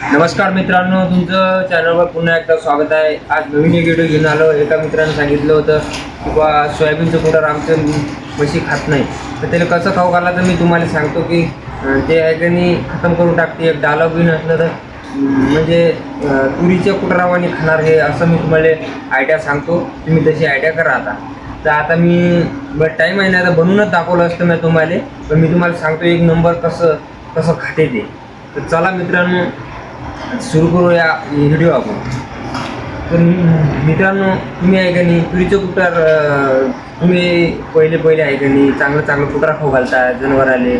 नमस्कार मित्रांनो तुमचं चॅनलवर पुन्हा एकदा स्वागत आहे. आज नवीन एक व्हिडिओ घेऊन आलो. एका मित्रानं सांगितलं होतं की बा सोयाबीनचं कुठं आमचं म्हशी खात नाही. तर त्याला कसं खाऊ घाला तर मी तुम्हाला सांगतो की ते आहे का नाही खतम करून टाकते. एक डालं बी नसलं तर म्हणजे तुरीच्या कुटरावाने खाणार हे असं मी तुम्हाला आयडिया सांगतो. तुम्ही तशी आयडिया करा आता. तर आता मी बरं टाईम आहे ना आता बनवूनच दाखवलं असतं मी तुम्हाला. पण मी तुम्हाला सांगतो एक नंबर कसं कसं खाते ते. तर चला मित्रांनो सुरू करूया व्हिडिओ आपण. तर मित्रांनो तुम्ही आहे का नाही तुरीचं कुटार तुम्ही पहिले पहिले आहे का नाही चांगलं चांगलं कुटार खाऊ घालता जनावराले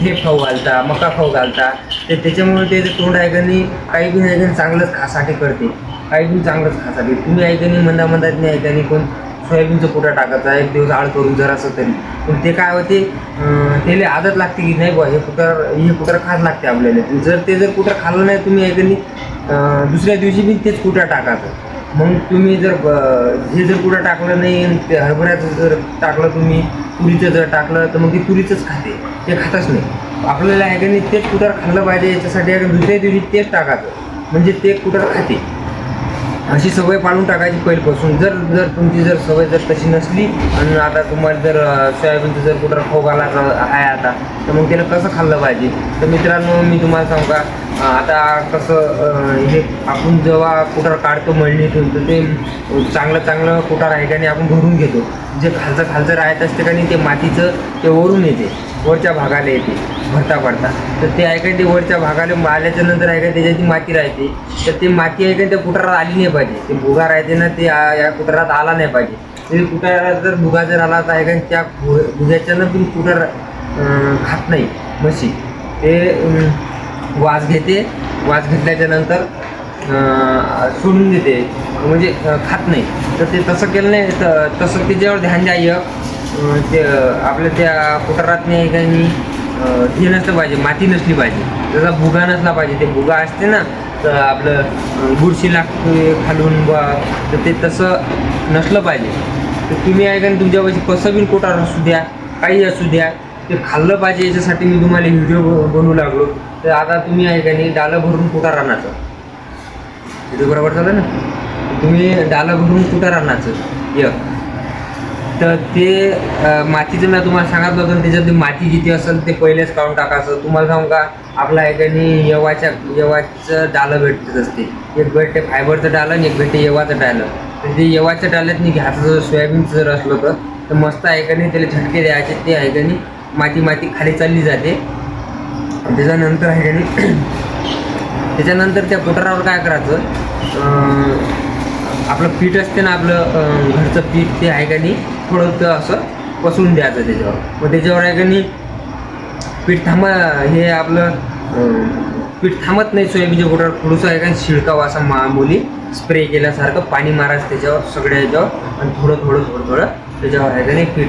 भेप खाऊ घालता मका खाऊ घालता ते त्याच्यामुळे ते तोंड आहे का नाही काही बी आहे का चांगलंच खासाठी करते. काही बी चांगलंच खासाठी. तुम्ही आहे का नाही मंदा मंदात नाही आहे का नाही कोण सोयाबीनचं कुठं टाकायचा एक दिवस आळ करून जरासं तरी. पण ते काय होते त्याला आदत लागते की नाही बुवा हे कुटर हे कुटर खात लागते आपल्याला. जर ते जर कुठं खाल्लं नाही तुम्ही ऐकली दुसऱ्या दिवशी बी तेच कुठं टाकायचं. मग तुम्ही जर हे जर कुठं टाकलं नाही आणि ते हरभऱ्याचं जर टाकलं तुम्ही तुरीचं जर टाकलं तर मग ते तुरीचंच खाते. ते खातच नाही. आपल्याला आहे का नाही तेच कुटर खाल्लं पाहिजे याच्यासाठी दुसऱ्या दिवशी तेच टाकायचं. म्हणजे ते कुठं खाते. अशी सवय पाळून टाकायची पहिल्यापासून जर जर तुमची जर सवय जर तशी नसली आणि आता तुम्हाला जर सोयाबीनचं जर कुठं खाऊ आला आहे आता तर मग त्याला कसं खाल्लं पाहिजे? तर मित्रांनो मी तुम्हाला सांगू का? आता कसं हे आपण जेव्हा कुठार काढतो मळणीतून तर ते चांगलं चांगलं कुठार आहे का नाही आपण भरून घेतो. जे खालचं खालचं राहत असते का नाही ते मातीचं ते वरून येते. वरच्या भागाला येते भरता भरता तर ते आहे का ते वरच्या भागाला आल्याच्यानंतर आहे का माती राहते तर ते माती आहे का त्या कुटारात आली नाही पाहिजे. ते भुगा राहते ना ते या कुटारात आला नाही पाहिजे. ते कुटारात जर भुगा जर आला तर आहे का त्या भु- भुग्याच्यानं तुम्ही कुटार खात नाही म्हशी. ते वास घेते वास घेतल्याच्या नंतर सोडून देते. म्हणजे खात नाही. तर ते तसं केलं नाही तर तसं त्याच्यावर ध्यान द्याय ते आपल्या त्या कुटारात नाही काही हे नसलं पाहिजे माती नसली पाहिजे. त्याचा भुगा नसला पाहिजे ते भुगा असते ना तर आपलं बुरशी लागते खालून बा तर ते तसं नसलं पाहिजे. तर तुम्ही आहे का तुमच्यापाशी कसं बी कोटार असू द्या काही असू द्या ते खाल्लं पाहिजे याच्यासाठी मी तुम्हाला व्हिडिओ बनवू लागलो. तर आता तुम्ही आहे का नाही डालं भरून कुठं आणायचं. व्हिडिओ बरोबर झालं ना? तुम्ही डालं भरून कुठं आणायचं. एक. तर ते मातीचं मी तुम्हाला सांगत होतं ना, त्याच्यात माती जिथे असेल ते पहिलेच काढून टाकायचं. तुम्हाला सांगू का आपल्या एकाने यवाच्या यवाचं डालं भेटत असते. एक भेटते फायबरचं डालं आणि एक भेटते यवाचं डालं. तर ते यवाच्या डाल्यात घ्यायचं जर सोयाबीनचं जर असलं तर तर मस्त आहे त्याला झटके द्यायचे ते आहे माती माती खाली चालली जाते. त्याच्यानंतर आहे का त्याच्यानंतर त्या पोटारावर काय करायचं अं, आपलं पीठ असते ना आपलं अं, घरचं पीठ ते आहे का नाही थोडं असं पसरून द्यायचं त्याच्यावर. मग त्याच्यावर आहे का नाही पीठ थांबा हे आपलं पीठ थांबत नाही सोयाबीनच्या पोटावर थोडंसं आहे का शिळकावं असं मामुली स्प्रे केल्यासारखं पाणी मारायचं त्याच्यावर सगळ्या याच्यावर आणि थोडं थोडं थोडं थोडं त्याच्यावर आहे का नाही पीठ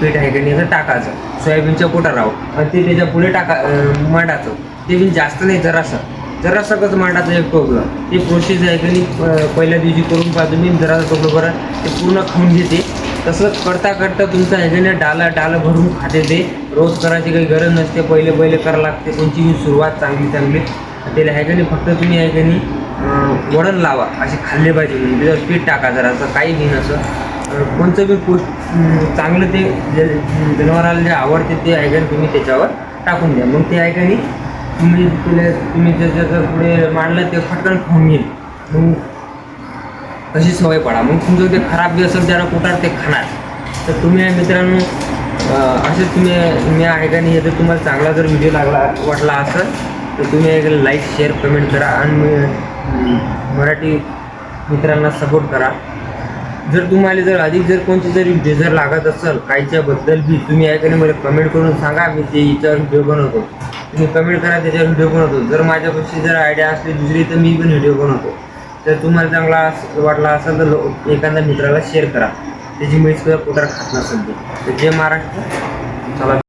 पीठ आहे का नाही असं टाकायचं. सोयाबीनच्या पोटारावर आणि ते त्याच्या पुढे टाका मांडायचं. ते बी जास्त नाही जरासं. जरासं कसं मांडायचं एक टोपलं. ते प्रोसेस आहे की नाही, पहिल्या दिवशी करून पाहतो मी जरासं टोपलं बरं ते पूर्ण खाऊन घेते. तसं करता करता तुमचं ह्याच्याने डाला डाला डालं भरून खाते ते. रोज करायची काही गरज नसते पहिले पहिले करावं लागते. कोणची सुरुवात चांगली चांगली. त्याला ह्याच्याने फक्त तुम्ही ह्याच्याने वडण वळण लावा. असे खाल्ले पाहिजे म्हणजे त्याच्यावर पीठ टाका जरासं काही घेईन असं. कोणतं बी पोष चांगलं ते जनावराला जे आवडते ते ऐकाने तुम्ही त्याच्यावर टाकून द्या. मग ते ऐकाने तुम्ही म्हणजे तुला तुम्ही ज्याच्या पुढे मांडलं ते फटकन खाऊन येईल मग तशी सवय पडा. मग तुमचं ते खराब बी असेल त्याला कुठार ते खाणार. तर तुम्ही मित्रांनो अं, असे तुम्ही मी आहे का नाही जर तुम्हाला चांगला जर व्हिडिओ लागला वाटला असेल तर तुम्ही लाईक शेअर कमेंट करा आणि मराठी मित्रांना सपोर्ट करा. जर तुम्हाला जर अधिक जर कोणती जरी व्हिडिओ जर लागत असेल काहीच्याबद्दल बी तुम्ही ऐकाने मला कमेंट करून सांगा. मी ते याच्यावर व्हिडिओ बनवतो. तुम्ही कमेंट करा त्याच्यावर व्हिडिओ बनवतो. जर माझ्यापाशी जर आयडिया असली दुसरी तर मी पण व्हिडिओ बनवतो. जर तुम्हाला चांगला अस- वाटला असेल तर एखाद्या मित्राला शेअर करा. त्याची म्हैस सुद्धा खात नसेल ते. तर जय महाराष्ट्र. चला.